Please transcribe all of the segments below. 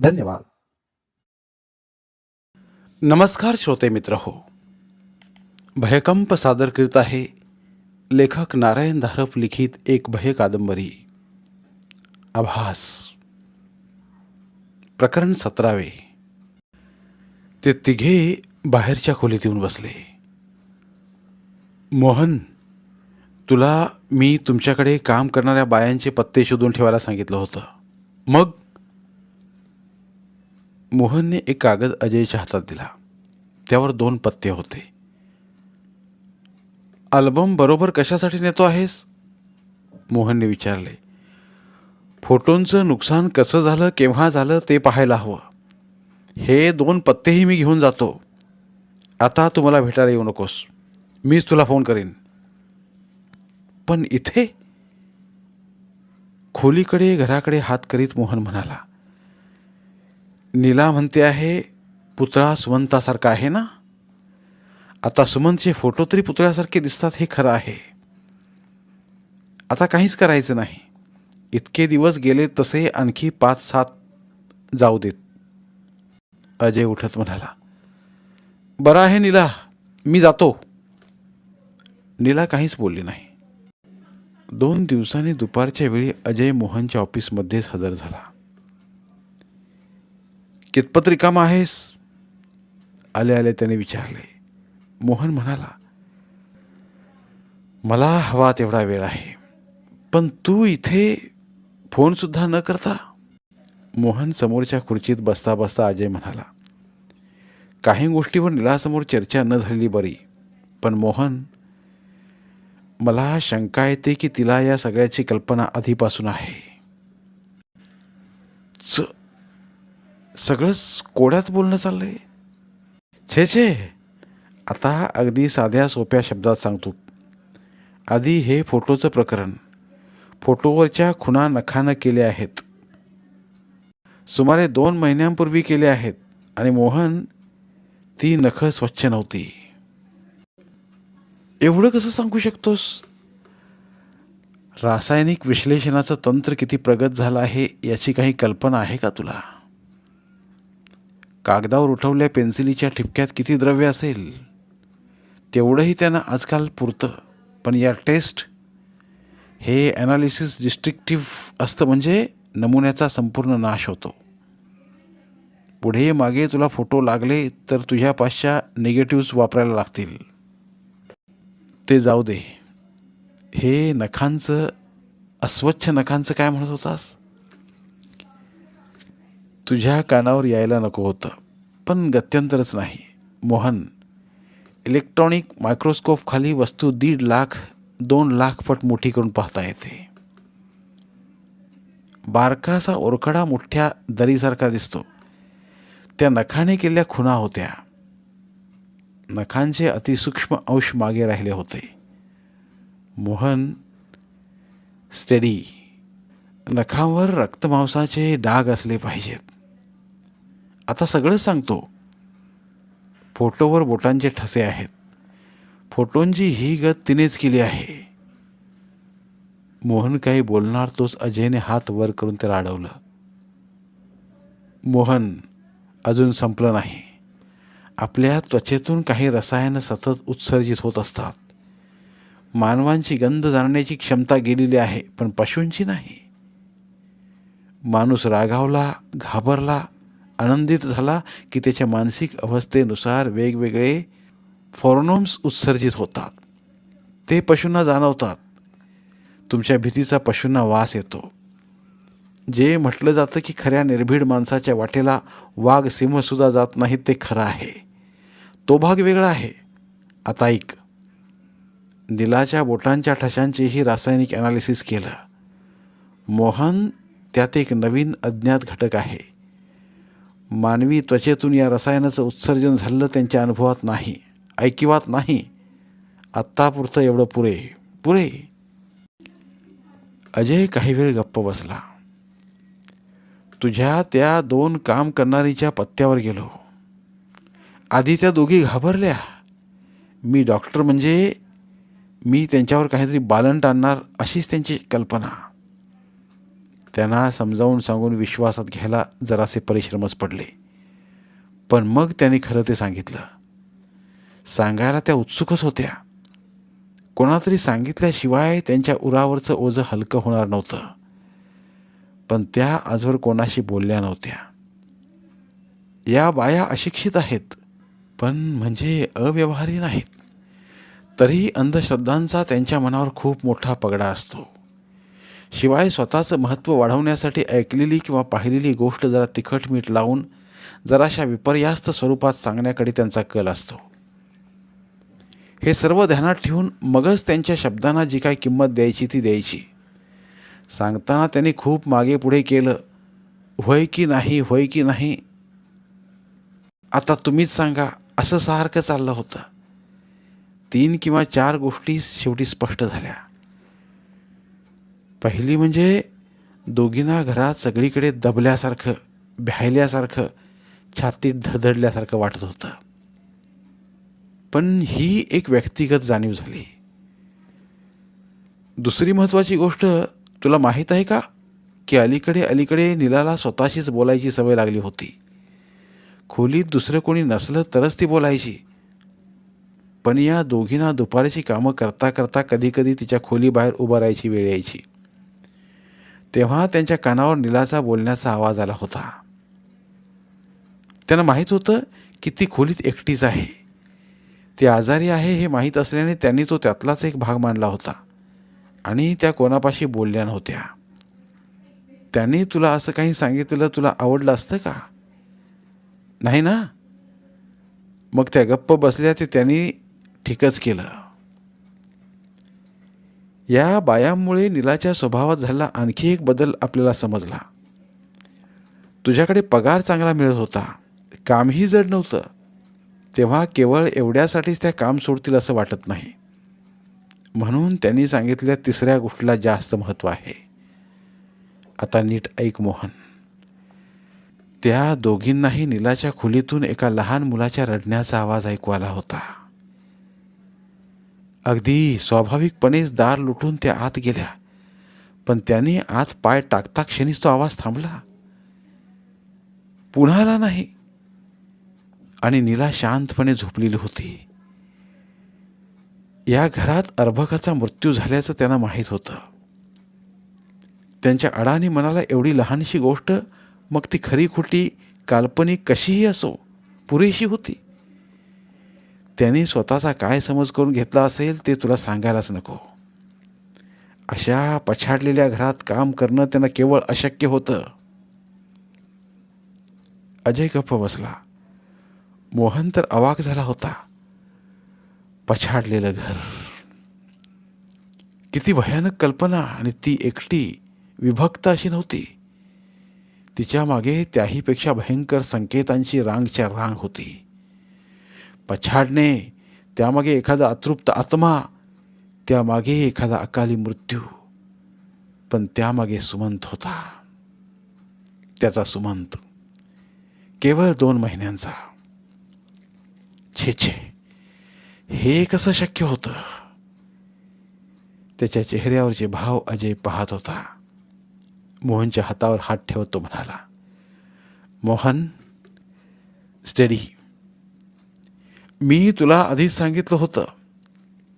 धन्यवाद. नमस्कार श्रोते मित्र हो. भयकंप सादर करीत आहे लेखक नारायण धारप लिखित एक भय कादंबरी. आभास. प्रकरण सतरावे. ते तिघे बाहेरच्या खोलीत येऊन बसले. मोहन तुला मी तुमच्याकडे काम करणाऱ्या बायांचे पत्ते शोधून ठेवायला सांगितलं होतं. मग? मोहनने एक कागद अजयच्या हातात दिला. त्यावर दोन पत्ते होते. अल्बम बरोबर कशासाठी नेतो आहेस? मोहनने विचारले. फोटोंचं नुकसान कसं झालं केव्हा झालं ते पाहायला हवं. हे दोन पत्तेही मी घेऊन जातो. आता तुम्हाला भेटायला येऊ नकोस. मीच तुला फोन करीन. पण इथे? खोलीकडे घराकडे हात करीत मोहन म्हणाला. नीला म्हणते आहे पुतळा सुमंतासारखा आहे ना? आता सुमंतचे फोटो तरी पुतळ्यासारखे दिसतात हे खरं आहे. आता काहीच करायचं नाही. इतके दिवस गेले तसे आणखी पाच सात जाऊ देत. अजय उठत म्हणाला बरं आहे नीला मी जातो. नीला काहीच बोलली नाही. दोन दिवसांनी दुपारच्या वेळी अजय मोहनच्या ऑफिसमध्येच हजर झाला. कितपत रिकामा आहेस आले आले त्याने विचारले. मोहन म्हणाला मला हवा तेवढा वेळ आहे पण तू इथे फोनसुद्धा न करता? मोहन समोरच्या खुर्चीत बसता बसता अजय म्हणाला काही गोष्टीवर निलासमोर चर्चा न झालेली बरी पण मोहन मला शंका येते की तिला या सगळ्याची कल्पना आधीपासून आहे. सगळंच कोड्यात बोलणं चाललं आहे छे छे. आता अगदी साध्या सोप्या शब्दात सांगतो. आधी हे फोटोचं प्रकरण. फोटोवरच्या खुणा नखानं केल्या आहेत. सुमारे दोन महिन्यांपूर्वी केले आहेत आणि मोहन ती नखं स्वच्छ नव्हती. एवढं कसं सांगू शकतोस? रासायनिक विश्लेषणाचं तंत्र किती प्रगत झालं आहे याची काही कल्पना आहे का तुला? कागदावर उठवल्या पेन्सिलीच्या ठिपक्यात किती द्रव्य असेल? तेवढंही त्यांना आजकाल पुरतं. पण या टेस्ट हे ॲनालिसिस डिस्ट्रिक्टिव्ह असतं म्हणजे नमुन्याचा संपूर्ण नाश होतो. पुढे मागे तुला फोटो लागले तर तुझ्या पाचच्या निगेटिव्ह्ज वापरायला लागतील. ते जाऊ दे. हे नखांचं अस्वच्छ नखांचं काय म्हणत होतास? तुझ्या कानावर यायला नको होतं. पण गत्यंतरच नाही. मोहन इलेक्ट्रॉनिक मायक्रोस्कोपखाली वस्तू दीड लाख दोन लाख पट मोठी करून पाहता येते. बारकासा ओरखडा मोठ्या दरीसारखा दिसतो. त्या नखाने केलेल्या खुणा होत्या. नखांचे अतिसूक्ष्म अंश मागे राहिले होते. मोहन स्टडी नखांवर रक्तमांसाचे डाग असले पाहिजेत. आता सगळं सांगतो. फोटोवर बोटांचे ठसे आहेत. फोटोंची ही गत तिनेच केली आहे. मोहन काही बोलणार तोच अजयने हात वर करून त्याला अडवलं. मोहन अजून संपलं नाही. आपल्या त्वचेतून काही रसायनं सतत उत्सर्जित होत असतात. मानवांची गंध जाणण्याची क्षमता गेलेली आहे पण पशूंची नाही. माणूस रागावला घाबरला आनंदित झाला की त्याच्या मानसिक अवस्थेनुसार वेगवेगळे फॉर्नोम्स उत्सर्जित होतात. ते पशूंना जाणवतात. तुमच्या भीतीचा पशूंना वास येतो. जे म्हटलं जातं की खऱ्या निर्भीड माणसाच्या वाटेला वाघ सिंहसुद्धा जात नाहीत ते खरं आहे. तो भाग वेगळा आहे. आता ऐक. दिलाच्या बोटांच्या ठशांचेही रासायनिक ॲनालिसिस केलं. मोहन त्यात एक नवीन अज्ञात घटक आहे. मानवी त्वचेतून या रसायनाचं उत्सर्जन झालं त्यांच्या अनुभवात नाही ऐकिवात नाही. आत्तापुरतं एवढं पुरे पुरे. अजय काही वेळ गप्प बसला. तुझ्या त्या दोन काम करणारीच्या पत्त्यावर गेलो. आधी त्या दोघी घाबरल्या. मी डॉक्टर म्हणजे मी त्यांच्यावर काहीतरी बालंट आणणार अशीच त्यांची कल्पना. त्यांना समजावून सांगून विश्वासात घ्यायला जरासे परिश्रमच पडले. पण मग त्यांनी खरं ते सांगितलं. सांगायला त्या उत्सुकच होत्या. कोणातरी सांगितल्याशिवाय त्यांच्या उरावरचं ओझं हलकं होणार नव्हतं. पण त्या आजवर कोणाशी बोलल्या नव्हत्या. या बाया अशिक्षित आहेत पण म्हणजे अव्यवहारी नाहीत. तरीही अंधश्रद्धांचा त्यांच्या मनावर खूप मोठा पगडा असतो. शिवाय स्वतःचं महत्त्व वाढवण्यासाठी ऐकलेली किंवा पाहिलेली गोष्ट जरा तिखट मीठ लावून जराशा विपर्यास्त स्वरूपात सांगण्याकडे त्यांचा कल असतो. हे सर्व ध्यानात ठेवून मगच त्यांच्या शब्दांना जी काही किंमत द्यायची ती द्यायची. सांगताना त्यांनी खूप मागे पुढे केलं. होय की नाही होय की नाही? आता तुम्हीच सांगा असं सारखं चाललं होतं. तीन किंवा चार गोष्टी शेवटी स्पष्ट झाल्या. पहिली म्हणजे दोघींना घरात सगळीकडे दबल्यासारखं भ्यायल्यासारखं छातीत धडधडल्यासारखं वाटत होतं. पण ही एक व्यक्तिगत जाणीव झाली. दुसरी महत्त्वाची गोष्ट तुला माहीत आहे का? की अलीकडे अलीकडे नीलाला स्वतःशीच बोलायची सवय लागली होती. खोलीत दुसरं कोणी नसलं तरच ती बोलायची. पण या दोघींना दुपारची कामं करता करता कधीकधी तिच्या खोलीबाहेर उभं राहायची वेळ यायची. तेव्हा त्यांच्या कानावर नीलाचा बोलण्याचा आवाज आला होता. त्यांना माहीत होतं की ती खोलीत एकटीच आहे. ती आजारी आहे हे माहीत असल्याने त्यांनी तो त्यातलाच एक भाग मानला होता आणि त्या कोणापाशी बोलल्या नव्हत्या. त्यांनी तुला असं काही सांगितलेलं तुला आवडलं असतं का? नाही ना? मग त्या गप्प बसल्या ते त्यांनी ठीकच केलं. या बायांमुळे नीलाच्या स्वभावात झालेला आणखी एक बदल आपल्याला समजला. तुझ्याकडे पगार चांगला मिळत होता. कामही जड नव्हतं. तेव्हा केवळ एवढ्यासाठीच त्या काम सोडतील असं वाटत नाही. म्हणून त्यांनी सांगितलेल्या तिसऱ्या गोष्टीला जास्त महत्त्व आहे. आता नीट ऐक मोहन. त्या दोघींनाही नीलाच्या खोलीतून एका लहान मुलाच्या रडण्याचा आवाज ऐकू आला होता. अगदी स्वाभाविकपणेच दार लुटून त्या आत गेल्या. पण त्याने आत पाय टाकता क्षणीच तो आवाज थांबला. पुन्हा आला नाही. आणि नीला शांतपणे झोपलेली होती. या घरात अर्भकाचा मृत्यू झाल्याचं त्यांना माहीत होतं. त्यांच्या अडाणी मनाला एवढी लहानशी गोष्ट मग ती खरी खोटी काल्पनिक कशीही असो पुरेशी होती. त्यांनी स्वतःचा काय समज करून घेतला असेल ते तुला सांगायलाच नको. अशा पछाडलेल्या घरात काम करणं त्यांना केवळ अशक्य होतं. अजय गप्प बसला. मोहन तर अवाक झाला होता. पछाडलेलं घर. किती भयानक कल्पना आणि ती एकटी विभक्त अशी नव्हती. तिच्यामागे त्याहीपेक्षा भयंकर संकेतांची रांगच्या रांग होती. पछाडणे त्यामागे एखादा अतृप्त आत्मा त्यामागे एखादा अकाली मृत्यू. पण त्यामागे सुमंत होता. त्याचा सुमंत केवळ दोन महिन्यांचा. छे छे. हे कसं शक्य होतं? त्याच्या चेहऱ्यावरचे भाव अजय पाहत होता. मोहनच्या हातावर हात ठेवत तो म्हणाला मोहन स्टडी मी तुला आधीच सांगितलं होतं.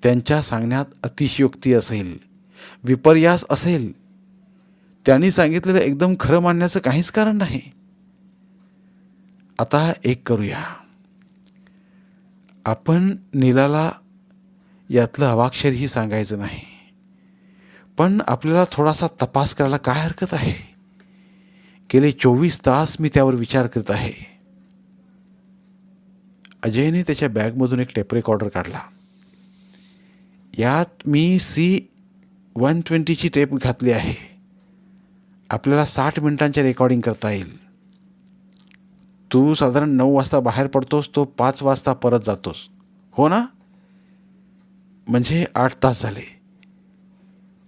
त्यांच्या सांगण्यात अतिशयोक्ती असेल. विपर्यास असेल. त्यांनी सांगितलेलं एकदम खरं मानण्याचं काहीच कारण नाही. आता एक करूया. आपण नीलाला यातलं अवाक्षरही सांगायचं नाही. पण आपल्याला थोडासा तपास करायला काय हरकत आहे? गेले चोवीस तास मी त्यावर विचार करत आहे. अजयने त्याच्या बॅगमधून एक टेप रेकॉर्डर काढला. यात मी सी वन ट्वेंटीची टेप घातली आहे. आपल्याला साठ मिनिटांच्या रेकॉर्डिंग करता येईल. तू साधारण नऊ वाजता बाहेर पडतोस तो पाच वाजता परत जातोस. हो ना? म्हणजे आठ तास झाले.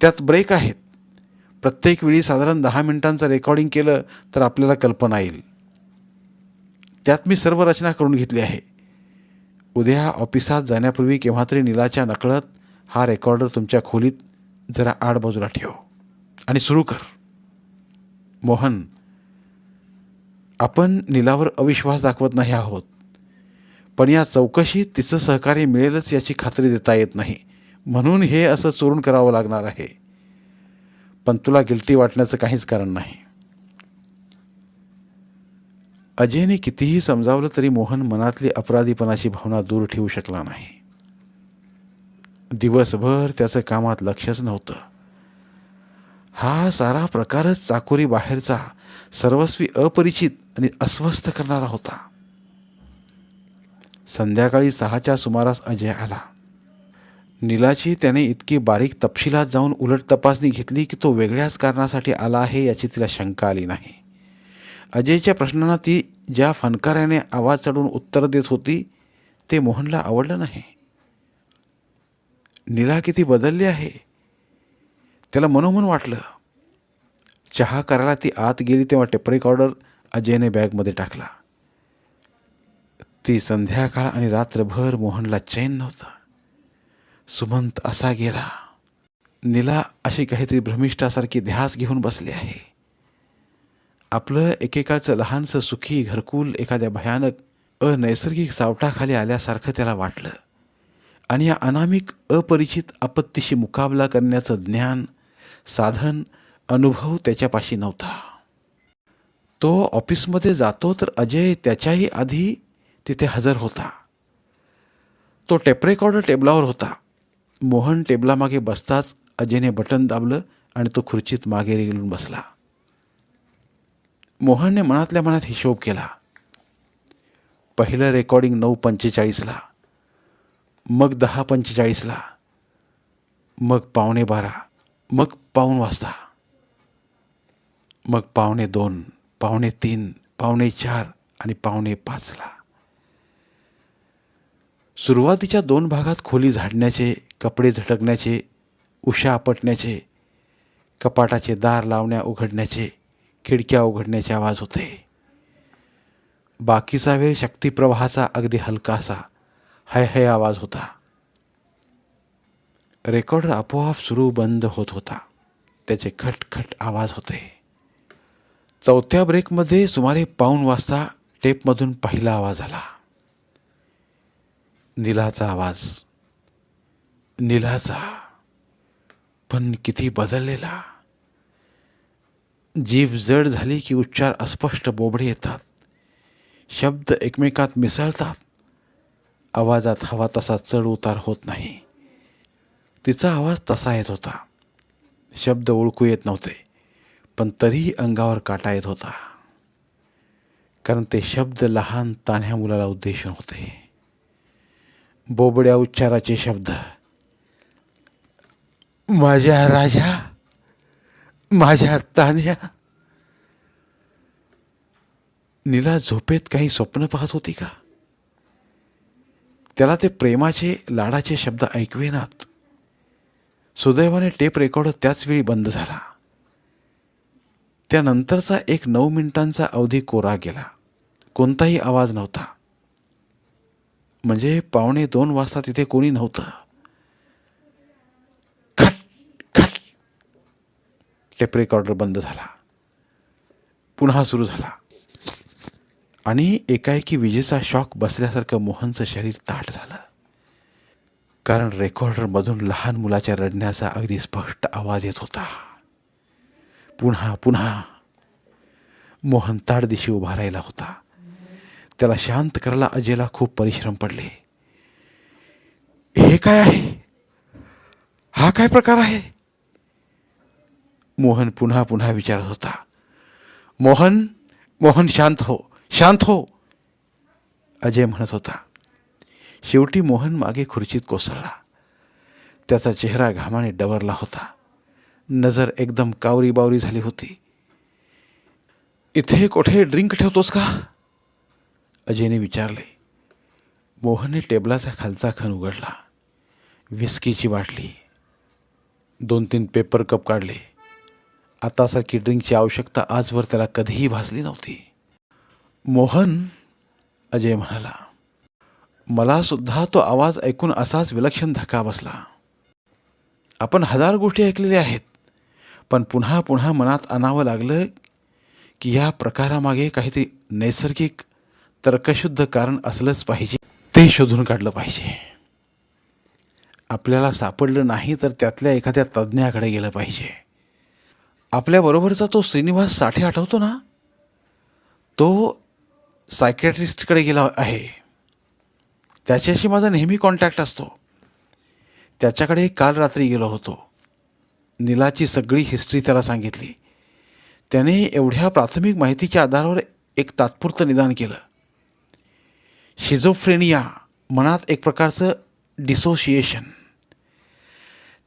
त्यात ब्रेक आहेत. प्रत्येक वेळी साधारण दहा मिनिटांचं रेकॉर्डिंग केलं तर आपल्याला कल्पना येईल. त्यात मी सर्व रचना करून घेतली आहे. उद्या ऑफिसात जाण्यापूर्वी केव्हा तरी नीलाच्या नकळत हा रेकॉर्डर तुमच्या खोलीत जरा आडबाजूला ठेव आणि सुरू कर. मोहन आपण नीलावर अविश्वास दाखवत नाही आहोत पण या चौकशीत तिचं सहकार्य मिळेलच याची खात्री देता येत नाही. म्हणून हे असं चोरून करावं लागणार आहे. पण तुला गिल्टी वाटण्याचं काहीच कारण नाही. अजयने कितीही समजावलं तरी मोहन मनातली अपराधीपणाची भावना दूर ठेवू शकला नाही. दिवसभर त्याचं कामात लक्षच नव्हतं. हा सारा प्रकारच चाकोरी बाहेरचा सर्वस्वी अपरिचित आणि अस्वस्थ करणारा होता. संध्याकाळी सहाच्या सुमारास अजय आला. नीलाची त्याने इतकी बारीक तपशिलात जाऊन उलट तपासणी घेतली की तो वेगळ्याच कारणासाठी आला आहे याची तिला शंका आली नाही. अजयच्या प्रश्नांना ती ज्या फनकाऱ्याने आवाज चढवून उत्तर देत होती ते मोहनला आवडलं नाही. नीला किती बदलली आहे. त्याला मनोमन वाटलं. चहा करायला ती आत गेली तेव्हा टेप ऑर्डर अजयने बॅगमध्ये टाकला. ती संध्याकाळ आणि रात्रभर मोहनला चैन नव्हतं. सुमंत असा गेला. निला अशी काहीतरी भ्रमिष्ठासारखी ध्यास घेऊन बसली आहे. आपलं एकेकाचं लहानसं सुखी घरकुल एखाद्या भयानक अनैसर्गिक सावटाखाली आल्यासारखं त्याला वाटलं. आणि या अनामिक अपरिचित आपत्तीशी मुकाबला करण्याचं ज्ञान साधन अनुभव त्याच्यापाशी नव्हता. तो ऑफिसमध्ये जातो तर अजय त्याच्याही आधी तिथे हजर होता. तो टेपरेकॉर्डर टेबलावर होता. मोहन टेबलामागे बसताच अजयने बटन दाबलं आणि तो खुर्चीत मागे रेलून बसला. मोहनने मनातल्या मनात हिशोब केला. पहिलं रेकॉर्डिंग नऊ पंचेचाळीसला मग दहा पंचेचाळीसला मग पावणे बारा मग पाऊण वाजता मग पावणे दोन पावणे तीन पावणे चार आणि पावणे पाचला. सुरुवातीच्या दोन भागात खोली झाडण्याचे कपडे झटकण्याचे उशा आपटण्याचे कपाटाचे दार लावण्या उघडण्याचे खिडक्या उघडण्याचे आवाज होते. बाकीचा वेळ शक्तिप्रवाहाचा अगदी हलकासा हय हय आवाज होता. रेकॉर्डर आपोआप सुरू बंद होत होता. त्याचे खटखट आवाज होते. चौथ्या ब्रेकमध्ये सुमारे पाऊण वाजता टेपमधून पहिला आवाज आला. निलाचा आवाज. निलाचा. पण किती बदललेला. जीभ जड झाली की उच्चार अस्पष्ट बोबडे येतात. शब्द एकमेकात मिसळतात. आवाजात हवा तसा चढ उतार होत नाही. तिचा आवाज तसा येत होता. शब्द ओळखू येत नव्हते पण तरीही अंगावर काटा येत होता. कारण ते शब्द लहान तान्ह्या मुलाला उद्देशून होते. बोबड्या उच्चाराचे शब्द माझ्या राजा माझ्या तान्ह्या नीला झोपेत काही स्वप्न पाहत होती का? त्याला ते प्रेमाचे लाडाचे शब्द ऐकवेनात. सुदैवाने टेप रेकॉर्ड त्याच वेळी बंद झाला. त्यानंतरचा एक नऊ मिनिटांचा अवधी कोरा गेला. कोणताही आवाज नव्हता. म्हणजे पावणे दोन वाजता तिथे कोणी नव्हतं खट खट टेप रेकॉर्डर बंद झाला. पुन्हा सुरू झाला. आणि एकाएकी विजेचा शॉक बसल्यासारखं मोहनचं शरीर ताट झालं. कारण रेकॉर्डरमधून लहान मुलाच्या रडण्याचा अगदी स्पष्ट आवाज येत होता. पुन्हा पुन्हा मोहन ताडदिशी उभा राहिला होता. त्याला शांत करायला अजयला खूप परिश्रम पडले. हे काय आहे? हा काय प्रकार आहे? मोहन पुन्हा पुन्हा विचारत होता. मोहन मोहन शांत हो शांत हो अजय म्हणत होता. शेवटी मोहन मागे खुर्चीत कोसळला. त्याचा चेहरा घामाने डवरला होता. नजर एकदम कावरी बावरी झाली होती. इथे कुठे ड्रिंक ठेवतोस का? अजयने विचारले. मोहनने टेबलाचा खालचा खण उघडला. विस्कीची बाटली. दोन तीन पेपर कप काढले. आतासारखी ड्रिंकची आवश्यकता आजवर त्याला कधीही भासली नव्हती. मोहन अजय म्हणाला मला सुद्धा तो आवाज ऐकून असाच विलक्षण धक्का बसला. आपण हजार गोष्टी ऐकलेल्या आहेत पण पुन्हा पुन्हा मनात आणावं लागलं की या प्रकारामागे काहीतरी नैसर्गिक तर्कशुद्ध कारण असलंच पाहिजे. ते शोधून काढलं पाहिजे. आपल्याला सापडलं नाही तर त्यातल्या एखाद्या तज्ज्ञाकडे गेलं पाहिजे. आपल्याबरोबरचा तो श्रीनिवास साठे आठवतो ना? तो सायकॅट्रिस्टकडे गेला आहे. त्याच्याशी माझा नेहमी कॉन्टॅक्ट असतो. त्याच्याकडे काल रात्री गेलो होतो. नीलाची सगळी हिस्ट्री त्याला सांगितली. त्याने एवढ्या प्राथमिक माहितीच्या आधारावर एक तात्पुरतं निदान केलं. शिझोफ्रेनिया मनात एक प्रकारचं डिसोशिएशन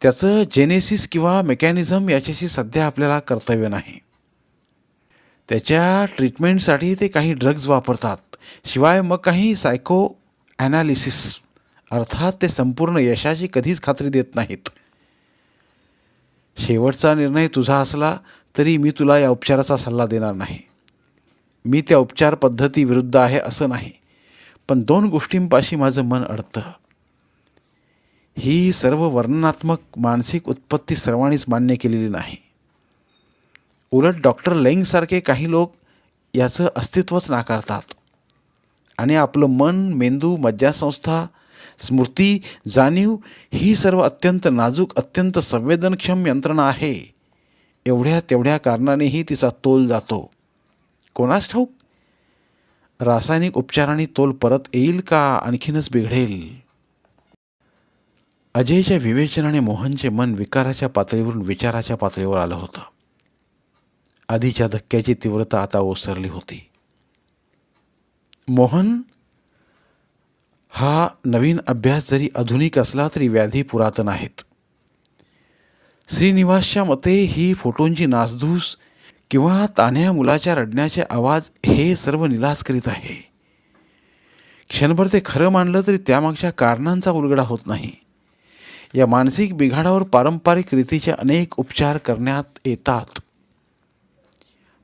त्याचं जेनेसिस किंवा मेकॅनिझम याच्याशी सध्या आपल्याला कर्तव्य नाही. त्याच्या ट्रीटमेंटसाठी ते काही ड्रग्ज वापरतात. शिवाय मग काही सायको ॲनालिसिस अर्थात ते संपूर्ण यशाची कधीच खात्री देत नाहीत. शेवटचा निर्णय तुझा असला तरी मी तुला या उपचाराचा सल्ला देणार नाही. मी त्या उपचार पद्धती विरुद्ध आहे असं नाही. पण दोन गोष्टींपाशी माझं मन अडतं. ही सर्व वर्णनात्मक मानसिक उत्पत्ती सर्वांनीच मान्य केलेली नाही. उलट डॉक्टर लेंगसारखे काही लोक याचं अस्तित्वच नाकारतात. आणि आपलं मन मेंदू मज्जासंस्था स्मृती जाणीव ही सर्व अत्यंत नाजूक अत्यंत संवेदनक्षम यंत्रणा आहे. एवढ्या तेवढ्या कारणानेही तिचा तोल जातो. कोणास ठाऊक? रासायनिक उपचारांनी तोल परत येईल का? आणखीनच बिघडेल. अजयच्या विवेचनाने मोहनचे मन विकाराच्या पातळीवरून विचाराच्या पातळीवर आलं होतं. आधीच्या धक्क्याची तीव्रता आता ओसरली होती. मोहन हा नवीन अभ्यास जरी आधुनिक असला तरी व्याधी पुरातन आहेत. श्रीनिवासच्या मते ही फोटोंची नासधूस किंवा तान्ह्या मुलाच्या रडण्याचे आवाज हे सर्व निलास करीत आहे. क्षणभर ते खरं मानलं तरी त्यामागच्या कारणांचा उलगडा होत नाही. या मानसिक बिघाडावर पारंपरिक रीतीचे अनेक उपचार करण्यात येतात.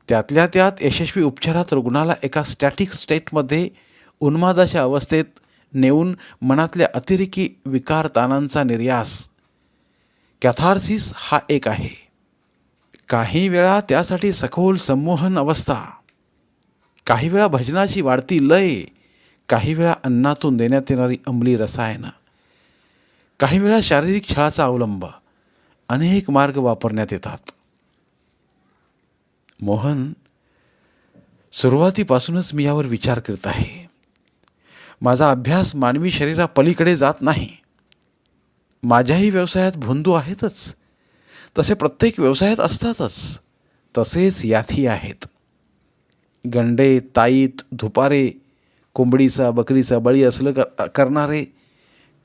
त्यातल्या त्यात यशस्वी उपचारात रुग्णाला एका स्टॅटिक स्टेटमध्ये उन्मादाच्या अवस्थेत नेऊन मनातल्या अतिरेकी विकार ताणांचा निर्यास. कॅथार्सिस हा एक आहे. काही वेळा त्यासाठी सखोल संमोहन अवस्था. काही वेळा भजनाची वाढती लय. काही वेळा अन्नातून देण्यात येणारी अंमली रसायनं. काही वेळा शारीरिक छळाचा अवलंब अनेक मार्ग वापरण्यात येतात. मोहन सुरुवातीपासूनच मी यावर विचार करत आहे. माझा अभ्यास मानवी शरीरापलीकडे जात नाही. माझ्याही व्यवसायात भोंदू आहेतच. तसे प्रत्येक व्यवसायात असतातच. तसेच याथी आहेत. गंडे ताईत धुपारे कोंबडीचा बकरीचा बळी असलं कर करणारे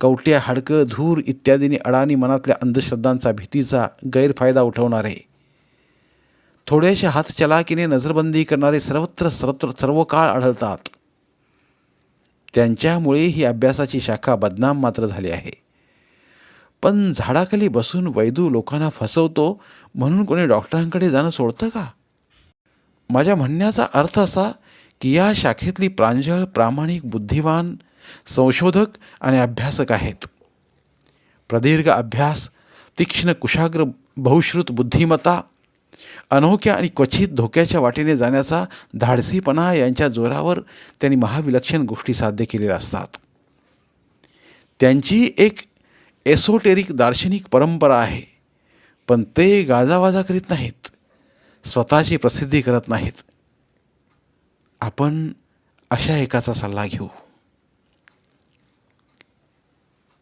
कवट्या हाडकं धूर इत्यादींनी अडाणी मनातल्या अंधश्रद्धांचा भीतीचा गैरफायदा उठवणारे. थोड्याशा हातचलाकीने नजरबंदी करणारे सर्वत्र सर्वत्र सर्व काळ आढळतात. त्यांच्यामुळे ही अभ्यासाची शाखा बदनाम मात्र झाली आहे. पण झाडाखाली बसून वैदू लोकांना फसवतो म्हणून कोणी डॉक्टरांकडे जाणं सोडतं का? माझ्या म्हणण्याचा अर्थ असा की या शाखेतली प्रांजळ प्रामाणिक बुद्धिवान संशोधक आणि अभ्यासक आहेत. प्रदीर्घ अभ्यास तीक्ष्ण कुशाग्र बहुश्रुत बुद्धिमत्ता अनोख्या आणि क्वचित धोक्याच्या वाटेने जाण्याचा धाडसीपणा यांच्या जोरावर त्यांनी महाविलक्षण गोष्टी साध्य केलेल्या असतात. त्यांची एक एसोटेरिक दार्शनिक परंपरा आहे पण ते गाजावाजा करीत नाहीत स्वतःची प्रसिद्धी करत नाहीत. आपण अशा एकाचा सल्ला घेऊ.